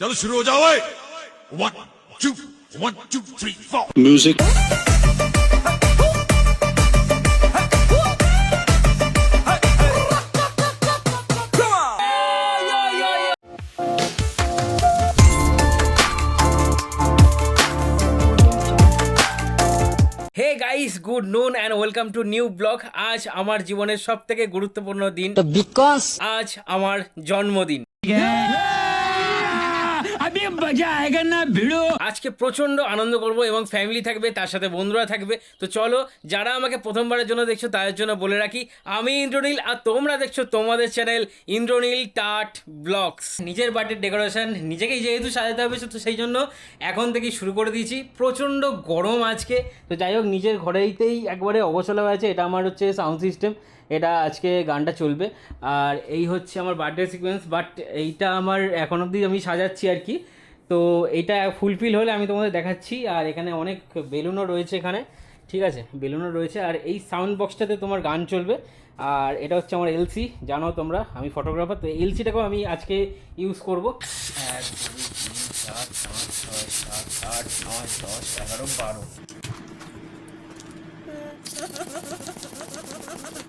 चलो शुरू हो जाओ one two one two three four music hey guys good noon and welcome to new blog আজ আমার জীবনের সব থেকে গুরুত্বপূর্ণ দিন तो बिकॉज আজ আমার জন্মদিন আজকে প্রচণ্ড আনন্দ করব এবং ফ্যামিলি থাকবে, তার সাথে বন্ধুরা থাকবে। তো চলো, যারা আমাকে প্রথমবারের জন্য দেখছ, তাদের জন্য বলে রাখি, আমি ইন্দ্রনীল আর তোমরা দেখছ তোমাদের চ্যানেল ইন্দ্রনীল টাট ব্লগস। নিজের বাড়ির ডেকোরেশন নিজেকেই যেহেতু সাজাতে হবে, তো সেই জন্য এখন থেকেই শুরু করে দিয়েছি। প্রচণ্ড গরম আজকে। তো যাই হোক, নিজের ঘরেইতেই একবারে অবসলা হয়ে আছে, এটা আমার হচ্ছে সাউন্ড সিস্টেম এটা আজকে গানটা চলবে। আর এই হচ্ছে আমার বার্থডে সিকোয়েন্স বাট এইটা আমার এখন অবধি আমি সাজাচ্ছি আর কি। তো এটা ফুলফিল হলে আমি তোমাদের দেখাচ্ছি, আর এখানে অনেক বেলুনও রয়েছে এখানে। ঠিক আছে, বেলুনও রয়েছে, আর এই সাউন্ড বক্সটাতে তোমার গান চলবে। আর এটা হচ্ছে আমার এলসি জানো তোমরা, আমি ফটোগ্রাফার তো এলসিটাকেও আমি আজকে ইউজ করব। ছয় আট, নয় এগারো, বারো।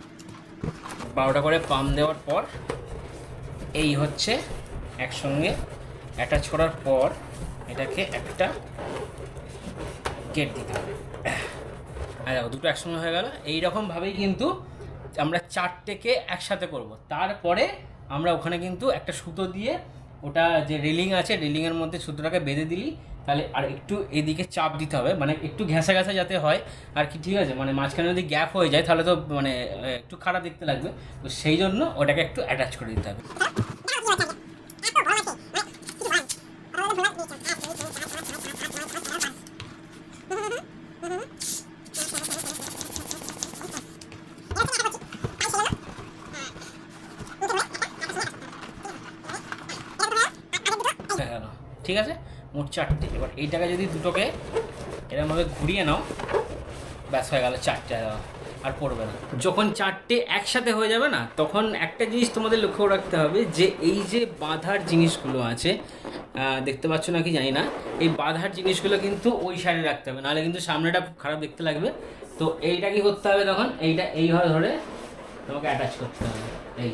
বারোটা করে পাম দেওয়ার পর এই হচ্ছে একসঙ্গে অ্যাটাচ করার পর এটাকে একটা গেট দিতে হবে। আর দেখো, দুটো একসঙ্গে হয়ে গেল। এইরকমভাবেই কিন্তু আমরা চারটেকে একসাথে করব। তারপরে আমরা ওখানে কিন্তু একটা সুতো দিয়ে ওটা যে রেলিং আছে, রেলিংয়ের মধ্যে সুতোটাকে বেঁধে দিলি তাহলে আর একটু এদিকে চাপ দিতে হবে মানে একটু ঘেঁষা ঘেঁষা যাতে হয়। আর কি ঠিক আছে? মানে মাঝখানে যদি গ্যাপ হয়ে যায়, তাহলে তো মানে একটু খারাপ দেখতে লাগবে। তো সেই জন্য ওটাকে একটু অ্যাটাচ করে দিতে হবে। ঠিক আছে? মোট চারটে। এবার এইটাকে যদি দুটোকে এরকমভাবে ঘুরিয়ে নাও, ব্যাস হয়ে গেল চারটে, আর পড়বে না। যখন চারটে একসাথে হয়ে যাবে না, তখন একটা জিনিস তোমাদের লক্ষ্য রাখতে হবে যে এই যে বাঁধার জিনিসগুলো আছে দেখতে পাচ্ছ না কি জানি না, এই বাঁধার জিনিসগুলো কিন্তু ওই সাইডে রাখতে হবে, নাহলে কিন্তু সামনেটা খারাপ দেখতে লাগবে। তো এইটা কি করতে হবে তখন? এইটা এইভাবে ধরে তোমাকে অ্যাটাচ করতে হবে। এই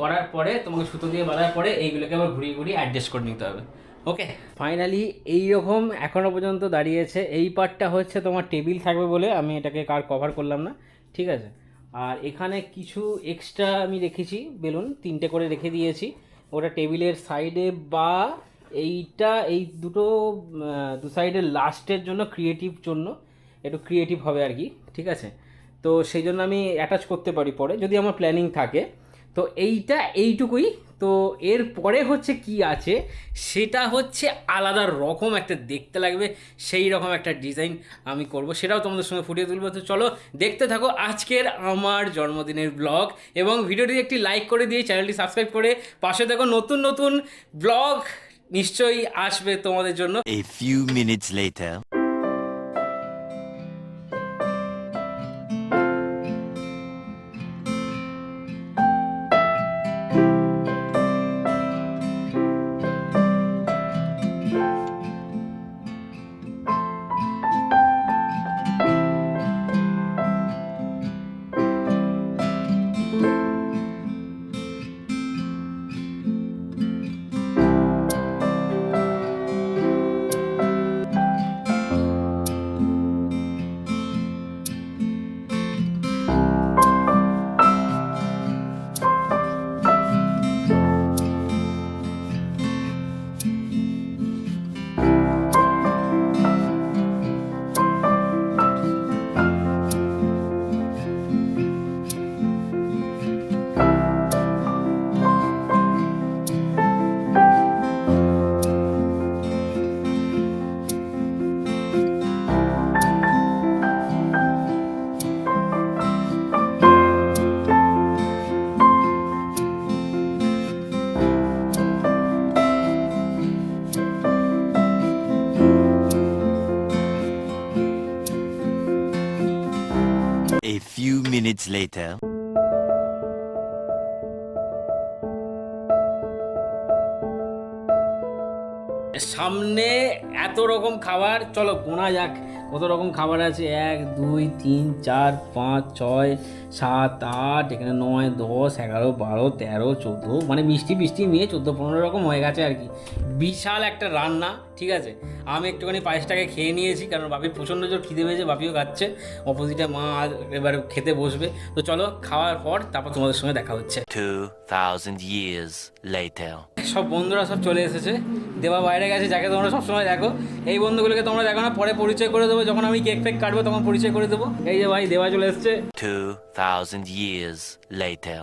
করার পরে তোমাকে সুতো দিয়ে বাঁধার পরে এইগুলোকে আবার ঘুরিয়ে ঘুরিয়ে অ্যাডজাস্ট করে নিতে হবে। ওকে। ফাইনালি এই রকম এখনও পর্যন্ত দাঁড়িয়েছে। এই পার্টটা হচ্ছে তোমার টেবিল থাকবে বলে আমি এটাকে কার কভার করলাম না, ঠিক আছে? আর এখানে কিছু এক্সট্রা আমি রেখেছি, বেলুন, তিনটে করে রেখে দিয়েছি। ওটা টেবিলের সাইডে বা এইটা, এই দুটো দু সাইডের লাস্টের জন্য ক্রিয়েটিভ জন্য, একটু ক্রিয়েটিভ হবে আর কি, ঠিক আছে? তো সেই জন্য আমি অ্যাটাচ করতে পারি পরে, যদি আমার প্ল্যানিং থাকে। তো এইটা এইটুকুই। তো এর পরে হচ্ছে কি আছে, সেটা হচ্ছে আলাদা রকম একটা দেখতে লাগবে, সেই রকম একটা ডিজাইন আমি করব। সেটাও তোমাদের সঙ্গে ফুটিয়ে তুলবো। তো চলো দেখতে থাকো আজকের আমার জন্মদিনের ব্লগ এবং ভিডিওটি একটি লাইক করে দিয়ে চ্যানেলটি সাবস্ক্রাইব করে পাশে দেখো নতুন নতুন ব্লগ নিশ্চয়ই আসবে তোমাদের জন্য। Later. Later. সামনে এত রকম খাবার চলো গোনা যাক কত রকম খাবার আছে? এক দুই তিন চার পাঁচ ছয় সাত আট এখানে নয় দশ এগারো বারো তেরো চোদ্দ মানে মিষ্টি মিষ্টি নিয়ে চোদ্দ পনেরো রকম হয়ে গেছে আর কি। বিশাল একটা রান্না ঠিক আছে? আমি একটুখানি পায়েসটাকে খেয়ে নিয়েছি কারণ বাপির প্রচণ্ড জোর খিদে পেয়েছে বাপিও খাচ্ছে। অপোজিটে মা আজ এবার খেতে বসবে। তো চলো খাওয়ার পর তারপর তোমাদের সঙ্গে দেখা হচ্ছে। 2,000 years later. সব বন্ধুরা সব চলে এসেছে। দেবা বাইরে গেছে যাকে তোমরা সবসময় দেখো। এই বন্ধুগুলোকে তোমরা দেখো না পরে পরিচয় করে দেবো। যখন আমি কেক ফেক কাটবো তখন পরিচয় করে দেবো এই যে ভাই দেওয়া চলে এসছে 2,000 years later.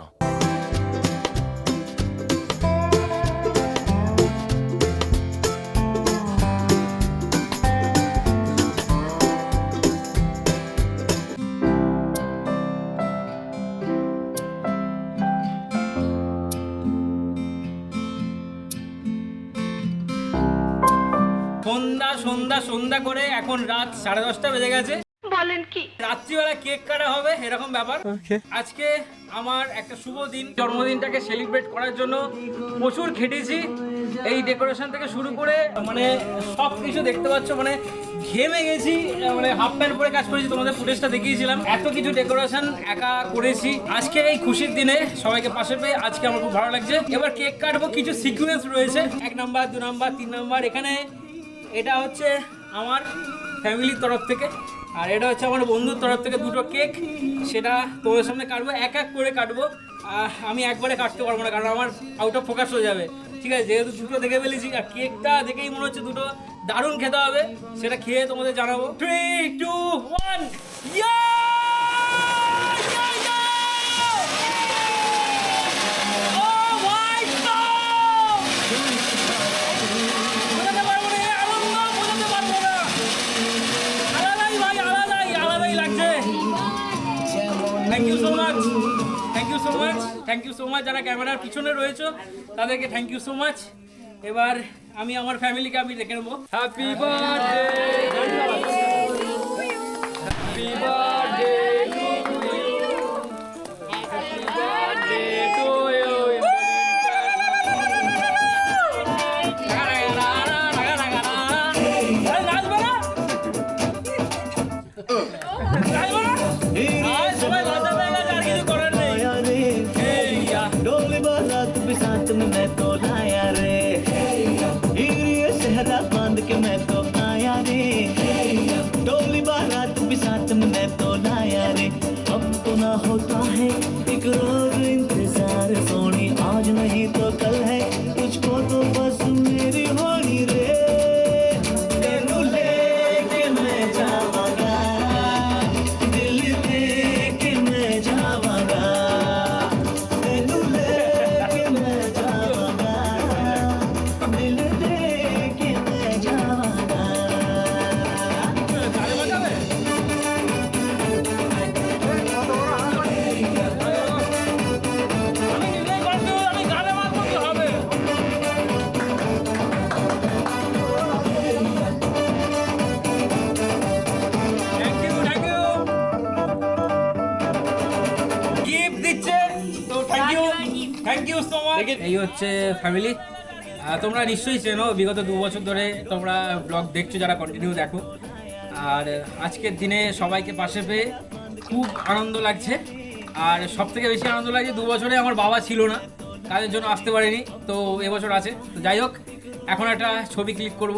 সন্ধ্যা সন্ধ্যা সন্ধ্যা করে এখন রাত সাড়ে দশটা বেজে গেছে। বলেন কি? রাত্রিবেলা কেক কাটা হবে এরকম ব্যাপার। আজকে আমার একটা শুভ দিন। জন্মদিনটাকে সেলিব্রেট করার জন্য প্রচুর খেটেছি। এই ডেকোরেশন থেকে শুরু করে মানে সব কিছু দেখতে পাচ্ছ মানে ঘেমে গেছি মানে হাফ প্যান্ট পরে কাজ করেছি তোমাদের ফুটেজটা দেখিয়েছিলাম। এত কিছু ডেকোরেশন একা করেছি। আজকে এই খুশির দিনে সবাইকে পাশে পেয়ে আজকে আমার খুব ভালো লাগছে। এবার কেক কাটবো কিছু সিকুয়েন্স রয়েছে। এক নাম্বার দু নাম্বার তিন নাম্বার এখানে এটা হচ্ছে আমার ফ্যামিলির তরফ থেকে। আর এটা হচ্ছে আমার বন্ধুর তরফ থেকে দুটো কেক। সেটা তোমাদের সামনে কাটবো, এক এক করে কাটবো। আমি একবারে কাটতে পারব না, কারণ আমার আউট অফ ফোকাস হয়ে যাবে। ঠিক আছে, যেহেতু দুটো দেখে ফেলেছি, আর কেকটা দেখেই মনে হচ্ছে দুটো দারুণ খেতে হবে, সেটা খেয়ে তোমাদের জানাব। থ্রি টু ওয়ান বোঝাতে Thank much thank you so much যারা ক্যামেরার পিছনে রয়েছে তাদেরকে থ্যাংক ইউ সো মাচ এবার আমি আমার ফ্যামিলিকে আমি দেখে নেব। হ্যাপি বার্থডে হ্যাপি বার্থডে नहीं तो দিচ্ছে, তো thank you, thank you so much. এই হচ্ছে ফ্যামিলি তোমরা নিশ্চয়ই চেনো বিগত দু বছর ধরে তোমরা ব্লগ দেখছ যারা কন্টিনিউ দেখো। আর আজকের দিনে সবাইকে পাশে পেয়ে খুব আনন্দ লাগছে। আর সব থেকে বেশি আনন্দ লাগছে দু বছরে আমার বাবা ছিল না কাজের জন্য আসতে পারেনি তো এবছর আছে। তো যাই হোক এখন একটা ছবি ক্লিক করব।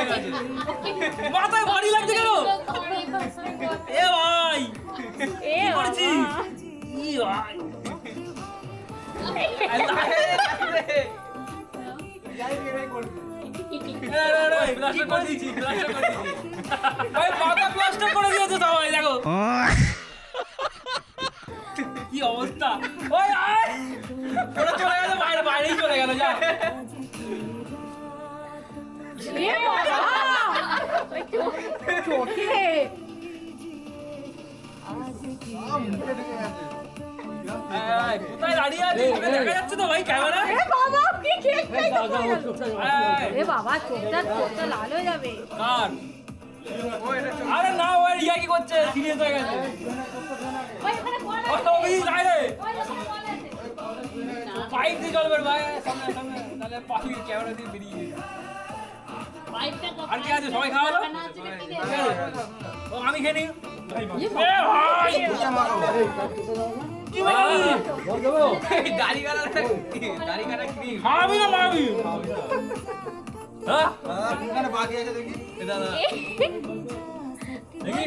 মাথায় বাড়ি লাগছে কেন? এ ভাই এ করছি ই ভাই। যাই বেরাই করবি। কি করে দিছি করে দিছি চোখে কোথায় দাঁড়িয়ে আছিস দেখা যাচ্ছে তো ভাই ক্যামেরা এ হয়ে আরে না ওই রিয়া কি করছে সিরিয়াস হয়ে গেছে ওই রে। পাইপ দিয়ে চলবে ভাই সামনে ক্যামেরা দিয়ে বেরিয়ে। পাইপটা কি আছে? সবাই আমি খেয়ে নিই। খাবি না মাবি হ্যাঁ? দেখি।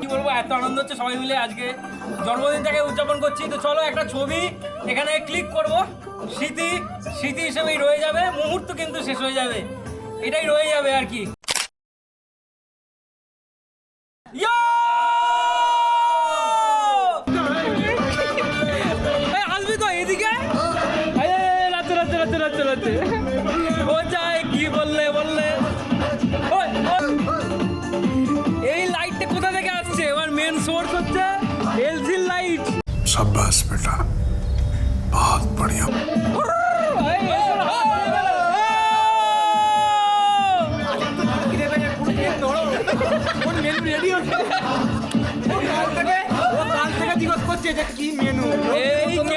কি বলব এত আনন্দ হচ্ছে সবাই মিলে আজকে। জন্মদিনটাকে উদযাপন করছি। তো চলো একটা ছবি এখানে ক্লিক করব, স্মৃতি স্মৃতি হিসেবেই রয়ে যাবে, মুহূর্ত কিন্তু শেষ হয়ে যাবে। এটাই রয়ে যাবে আর কি। আসবি তো এদিকে বললে এই লাইটটা কোথা থেকে আসছে? এবার মেন লাইট সাব্বাস, বেটা। बहुत बढ़िया এই কেস খেয়েছে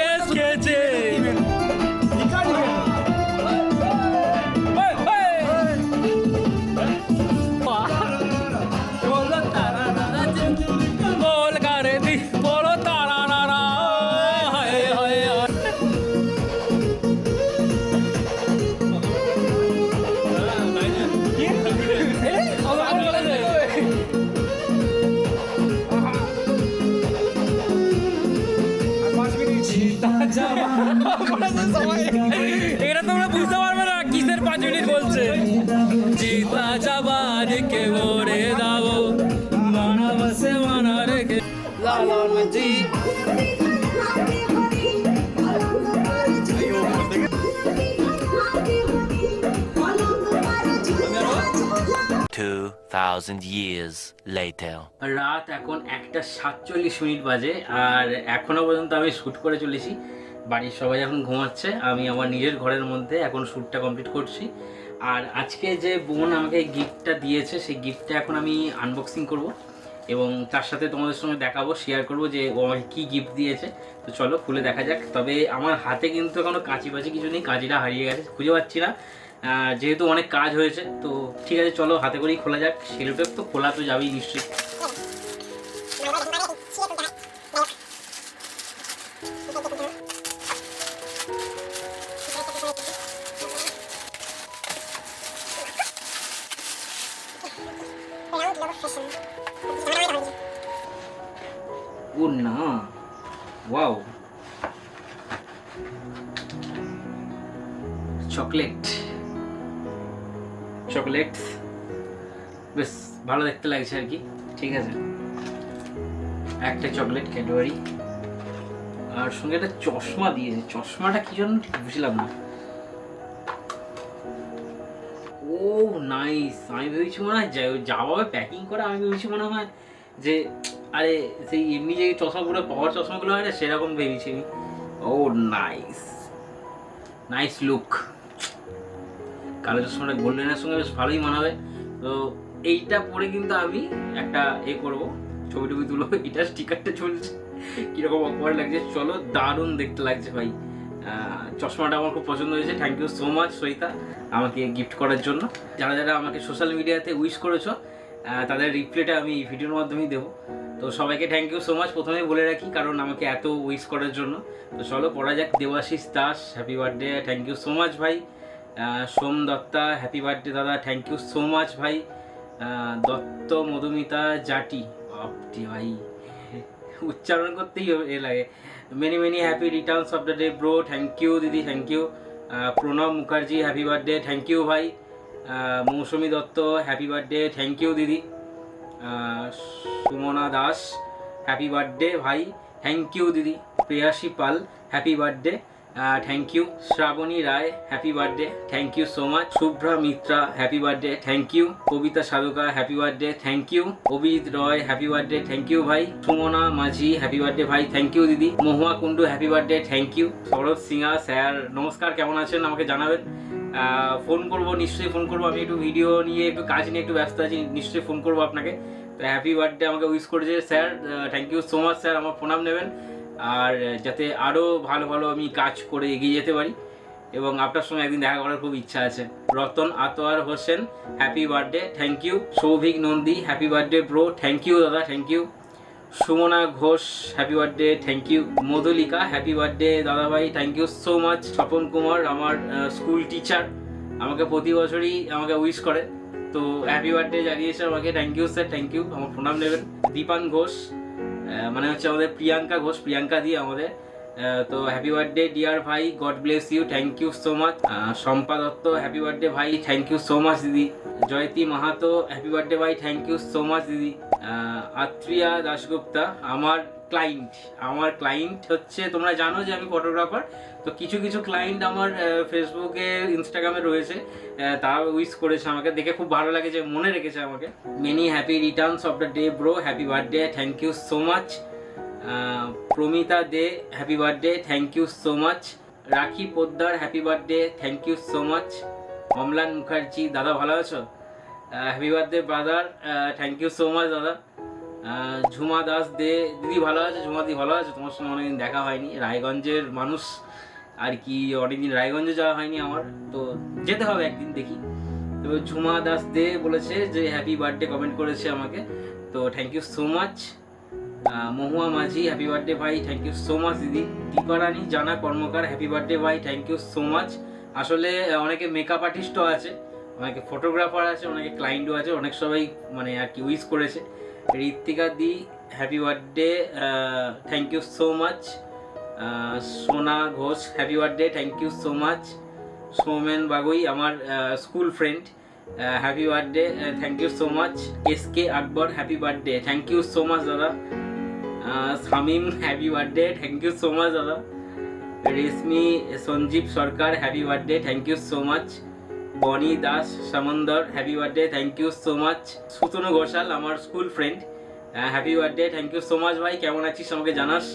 2,000 years later. রাত এখন একটা সাতচল্লিশ মিনিট বাজে আর এখনও পর্যন্ত আমি শ্যুট করে চলেছি। বাড়ির সবাই এখন ঘুমাচ্ছে আমি আমার নিজের ঘরের মধ্যে এখন শ্যুটটা কমপ্লিট করছি। আর আজকে যে বোন আমাকে গিফটটা দিয়েছে সেই গিফটটা এখন আমি আনবক্সিং করব এবং তার সাথে তোমাদের সঙ্গে দেখাবো শেয়ার করব যে ও আমাকে কী গিফট দিয়েছে। তো চলো খুলে দেখা যাক। তবে আমার হাতে কিন্তু এখনও কাঁচি বাঁচি কিছু নেই কাঁচিটা হারিয়ে গেছে খুঁজে পাচ্ছি না। যেহেতু অনেক কাজ হয়েছে, তো ঠিক আছে, চলো হাতে করেই খোলা যাক। সেলফের তো খোলা তো যাবেই নিশ্চয়ই। ও না, ওয়াও। চকলেট। চকলেট বেশ, ভালো দেখতে লাগছে আর কি। ঠিক আছে। একটা চকলেট ক্যাডবেরি আর সঙ্গে একটা চশমা দিয়েছে। চশমাটা কি জন্য ঠিক বুঝলাম না। ও নাইস আমি ভেবেছি মনে হয় যা- যাভাবে প্যাকিং করে। আমি ভেবেছি মনে হয় যে, আরে, সেই এমনি যে চশমাগুলো, পাওয়ার চশমাগুলো হয় না, সেরকম ভেবেছি আমি। ও নাইস নাইস লুক কালো চশমাটা গোল্ডেনের সঙ্গে বেশ ভালোই মানাবে। তো এইটা পরে কিন্তু আমি একটা এ করব, ছবি টবি তুলো এটা স্টিকারটা চলছে। কীরকম অকওয়ার্ড লাগছে। চলো দারুণ দেখতে লাগছে ভাই। চশমাটা আমার খুব পছন্দ হয়েছে। থ্যাংক ইউ সো মাচ সইতা আমাকে গিফট করার জন্য। যারা যারা আমাকে সোশ্যাল মিডিয়াতে উইশ করেছ তাদের রিপ্লাইটা আমি এই ভিডিওর মাধ্যমেই দেবো। তো সবাইকে থ্যাংক ইউ সো মাচ প্রথমেই বলে রাখি, কারণ আমাকে এত উইশ করার জন্য। তো চলো, পড়া যাক। Debashis Das happy birthday thank you so much ভাই। সোম দত্তা হ্যাপি বার্থডে দাদা থ্যাংক ইউ সো মাচ ভাই। দত্ত, মধুমিতা, জাটি বাপটি ভাই। উচ্চারণ করতেই এ লাগে। Many many happy returns of the day bro thank you দিদি thank you Pranab Mukherjee happy birthday thank you ভাই। Mousumi Dutta happy birthday thank you দিদি। সুমনা দাস হ্যাপি বার্থডে ভাই। থ্যাংক ইউ দিদি। Preyasi Pal happy birthday thank you Shrabani Roy happy birthday thank you so much Shubhra Mitra happy birthday thank you Kabita Sadhaka happy birthday thank you Abhijit Roy happy birthday thank you ভাই Sumana Majhi happy birthday ভাই thank you দিদি Mahua Kundu happy birthday thank you Sourav Sinha sir নমস্কার কেমন আছেন? আমাকে জানাবেন। Phone করব, নিশ্চয়ই ফোন করব। আমি একটু ভিডিও নিয়ে, একটু কাজ নিয়ে একটু ব্যস্ত আছি, নিশ্চয়ই ফোন করব আপনাকে। তো হ্যাপি বার্থডে আমাকে উইশ করেছে sir thank you so much sir আমার প্রণাম নেবেন। আর যাতে আরও ভালো ভালো আমি কাজ করে এগিয়ে যেতে পারি। এবং আপনার সঙ্গে একদিন দেখা করার খুব ইচ্ছা আছে। Ratan Atowar Hossain happy birthday thank you Souvik Nandi happy birthday bro thank you দাদা thank you Sumana Ghosh happy birthday thank you Madhulika happy birthday দাদাভাই thank you so much Swapan Kumar, আমার school teacher আমাকে প্রতি বছরই আমাকে wish করে। তো happy birthday জানিয়েছে আমাকে thank you sir thank you আমার প্রণাম নেবেন। দীপান ঘোষ মানে হচ্ছে আমাদের প্রিয়াঙ্কা ঘোষ, প্রিয়াঙ্কা দিয়ে আমাদের। তো হ্যাপি বার্থডে ডিয়ার ভাই God bless you thank you so much Shampa Dutta happy birthday ভাই থ্যাংক ইউ সো মাচ দিদি। জয়তী মাহাতো হ্যাপি বার্থডে ভাই থ্যাংক ইউ সো মাচ দিদি। আত্রিয়া দাশগুপ্তা, আমার ক্লায়েন্ট আমার ক্লায়েন্ট হচ্ছে, তোমরা জানো যে আমি ফটোগ্রাফার তো কিছু কিছু ক্লায়েন্ট আমার ফেসবুকে ইনস্টাগ্রামে রয়েছে। তারা উইশ করেছে আমাকে। দেখে খুব ভালো লাগে যে মনে রেখেছে আমাকে। Many happy returns of the day bro happy birthday thank you so much Pramita De happy birthday thank you so much Rakhi Poddar happy birthday thank you so much Amlan Mukherjee দাদা ভালো আছো? Happy birthday brother thank you so much দাদা। ঝুমা দাস দে, দিদি ভালো আছে? ঝুমা দি ভালো আছে? তোমার সঙ্গে অনেকদিন দেখা হয়নি। রায়গঞ্জের মানুষ। আর কি, অনেকদিন রায়গঞ্জে যাওয়া হয়নি আমার, তো যেতে হবে একদিন দেখি। তো ঝুমা দাস দে বলেছে যে হ্যাপি বার্থডে কমেন্ট করেছে আমাকে। তো thank you so much Mahua Majhi happy birthday ভাই থ্যাংক ইউ সো মাচ দিদি। দীপারানী জানা কর্মকার হ্যাপি বার্থডে ভাই থ্যাংক ইউ সো মাচ আসলে অনেকে মেকআপ আর্টিস্টও আছে, অনেকে ফটোগ্রাফার আছে, অনেকে ক্লায়েন্টও আছে, অনেক সবাই মানে আর কি উইশ করেছে। ঋত্বিকা দি happy birthday thank you so much Sona Ghosh happy birthday thank you so much Soumen Bagui, আমার school friend happy birthday thank you so much S K Akbar happy birthday thank you so much দাদা। Shamim happy birthday thank you so much দাদা। Reshmi, Sanjib Sarkar happy birthday thank you so much Boni Das সামন্দর happy birthday thank you so much Sutanu Ghosal, আমার school friend happy birthday thank you so much ভাই। কেমন আছিস আমাকে জানাস?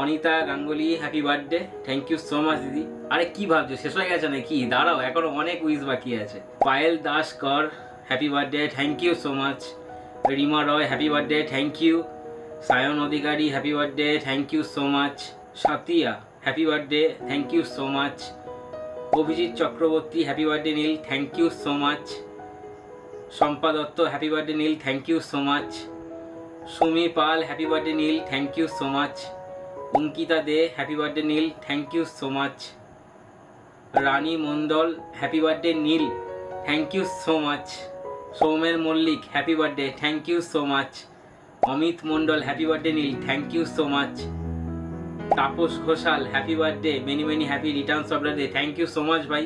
Anita Ganguly happy birthday thank you so much দিদি। আরে, কি ভাবছ? শেষ হয়ে গেছে নাকি? দাঁড়াও, এখনও অনেক উইস বাকি আছে। Payel Das Kar happy birthday thank you so much Rima Roy happy birthday thank you Sayan Adhikari happy birthday thank you so much Satiya happy birthday thank you so much Abhijit Chakraborty happy birthday Neel thank you so much Shampa Dutta happy birthday Neel thank you so much Sumi Pal happy birthday Neel thank you so much Ankita De happy birthday Neel thank you so much Rani Mondal happy birthday Neel thank you so much Soumen Mallick happy birthday thank you so much Amit Mondal happy birthday Neel thank you so much Tapas Ghosal happy birthday many many happy returns of the day thank you so much ভাই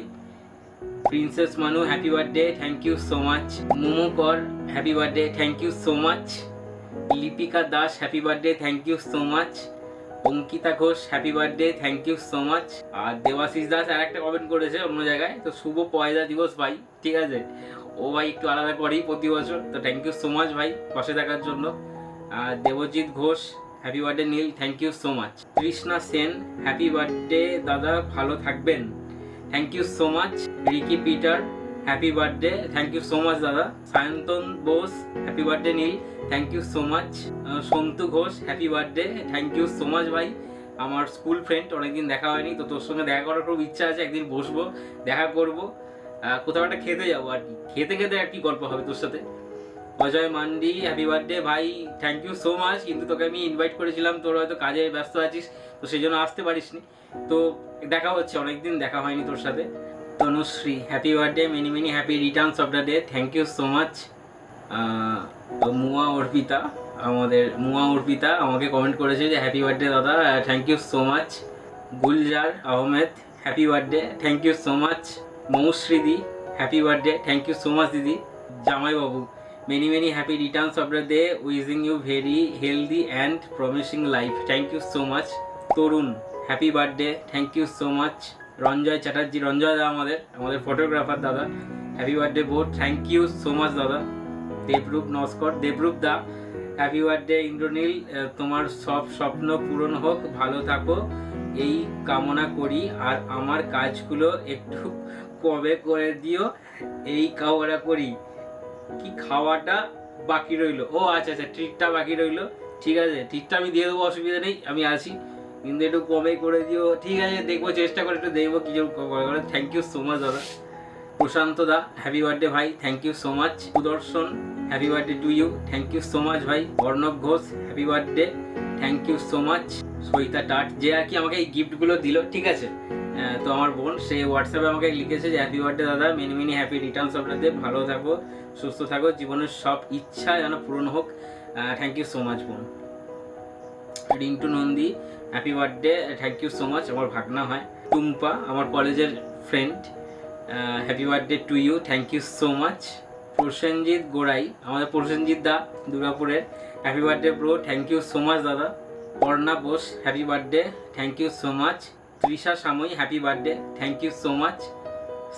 princess Manu happy birthday thank you so much Momo Kar happy birthday thank you so much Lipika Das happy birthday thank you so much Ankita Ghosh happy birthday thank you so much আর দেবাশিস দাস আর একটা comment করেছে অন্য জায়গায়, তো শুভ পয়লা দিবস ভাই, ঠিক আছে? ও ভাই একটু আলাদা করেই প্রতি বছর, তো থ্যাংক ইউ সো মাচ ভাই, পাশে থাকার জন্য। আর Debjit Ghosh happy birthday Neel thank you so much Krishna Sen happy birthday দাদা, ভালো থাকবেন। Thank you so much Ricky Peter happy birthday thank you so much দাদা। Sayantan Bose happy birthday Neel. Thank you so much Santu Ghosh happy birthday thank you so much ভাই। আমার school friend অনেকদিন দেখা হয়নি, তো তোর সঙ্গে দেখা করার খুব ইচ্ছা আছে, একদিন বসবো, দেখা করব। কোথাও একটা খেতে যাব আর কি। খেতে খেতে আর কি গল্প হবে তোর সাথে? অজয় মান্ডি হ্যাপি বার্থডে ভাই। থ্যাংক ইউ সো মাচ কিন্তু তোকে আমি ইনভাইট করেছিলাম, তোর হয়তো কাজে ব্যস্ত আছিস, তো সেই জন্য আসতে পারিসনি। তো দেখা হচ্ছে, অনেকদিন দেখা হয়নি তোর সাথে। Tanushree happy birthday many many happy returns of the day thank you so much মুয়া Arpita আমাদের, মুয়া অর্পিতা আমাকে কমেন্ট করেছে যে হ্যাপি বার্থডে দাদা thank you so much Gulzar Ahmed happy birthday thank you so much মৌশ্রীদি happy birthday thank you so much দিদি। জামাইবাবু many many happy returns of the day wishing you very healthy and promising life thank you so much Tarun happy birthday thank you so much Ranjoy Chatterjee. Ranjoy দা আমাদের আমাদের photographer দাদা। Happy birthday বোর্ড thank you so much দাদা। দেবরূপ নস্কর। দেবরূপ দা happy birthday Indranil. তোমার সব স্বপ্ন পূরণ হোক, ভালো থাকো। এই কামনা করি। আর আমার কাজগুলো একটু কবে করে দিও, এই কামনা করি। কি খাওয়াটা বাকি রইল? ও আচ্ছা আচ্ছা ট্রিটটা বাকি রইল। ঠিক আছে ট্রিটটা আমি দিয়ে দেবো, অসুবিধা নেই। আমি আছি কিন্তু একটু কমে করে দিও। ঠিক আছে, দেখব, চেষ্টা করে একটু দেখব কিছু করে। থ্যাংক ইউ সো মাচ দাদা। প্রশান্ত দা হ্যাপি বার্থডে ভাই thank you so much Sudarshan happy birthday to you thank you so much ভাই। Arnab Ghosh happy birthday thank you so much Sabita টাট, যে আর কি আমাকে এই গিফটগুলো দিল, ঠিক আছে? তো আমার বোন, সে হোয়াটসঅ্যাপে আমাকে লিখেছে যে হ্যাপি বার্থডে দাদা many many happy returns of day ভালো থাকো, সুস্থ থাকো, জীবনের সব ইচ্ছা যেন পূরণ হোক। থ্যাংক ইউ সো মাচ বোন। Rintu Nandi happy birthday thank you so much আমার ভাগনা হয়। টুম্পা, আমার কলেজের friend happy birthday to you thank you so much Prasenjit Gorai, আমাদের প্রসেনজিৎ দা, দুর্গাপুরের। Happy birthday bro thank you so much দাদা। Arna Bose happy birthday thank you so much Trisha সাময়ী happy birthday thank you so much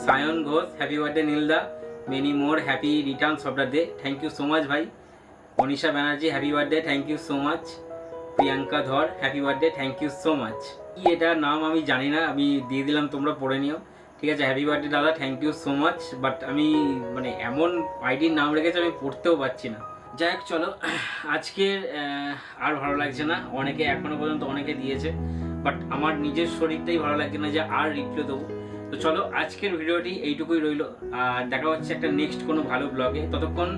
Sayan Ghosh happy birthday নীলদা many more happy returns of the day thank you so much ভাই। Manisha Banerjee happy birthday thank you so much Priyanka Dhar happy birthday thank you so much কি এটার নাম আমি জানি না, আমি দিয়ে দিলাম, তোমরা পড়ে নিও। ঠিক আছে হ্যাপি বার্থডে দাদা thank you so much but আমি মানে এমন আইডির নাম রেখেছে, আমি পড়তেও পারছি না। যাই হোক, চলো, আজকের আর ভালো লাগছে না। অনেকে এখনও পর্যন্ত অনেকে দিয়েছে বাট আমার নিজের শরীরটাই ভালো লাগছে না যে আর রিপ্লাই দেবো। তো চলো, আজকের ভিডিওটি এইটুকুই রইল। আর দেখা হচ্ছে একটা নেক্সট কোনো ভালো ব্লগে ততক্ষণ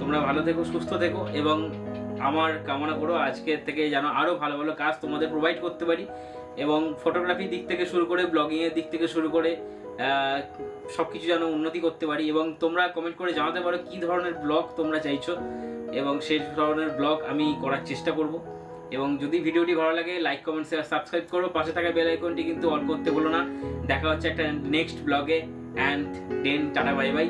তোমরা ভালো থেকো, সুস্থ থেকো, এবং আমার কামনা করো আজকের থেকে যেন আরও ভালো ভালো কাজ তোমাদের প্রোভাইড করতে পারি এবং ফটোগ্রাফি দিক থেকে শুরু করে ব্লগিংয়ের দিক থেকে শুরু করে সব কিছু যেন উন্নতি করতে পারি এবং তোমরা কমেন্ট করে জানাতে পারো কী ধরনের ব্লগ তোমরা চাইছো এবং সেই ধরনের ব্লগ আমি করার চেষ্টা করব। এবং যদি ভিডিওটি ভালো লাগে লাইক কমেন্ট শেয়ার সাবস্ক্রাইব করো। পাশে থাকা বেল আইকনটি কিন্তু অন করতে বলো না। দেখা হচ্ছে একটা নেক্সট ব্লগে and then tata bye bye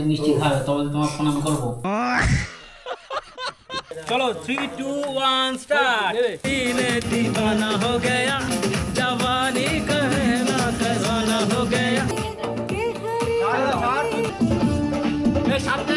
একটু মিষ্টি খাবে তবে তোমার প্রণাম করব। চলো থ্রি টু ওয়ান স্টার্ট দিনে দিবানা হো গয়া হো গয়া। সাথে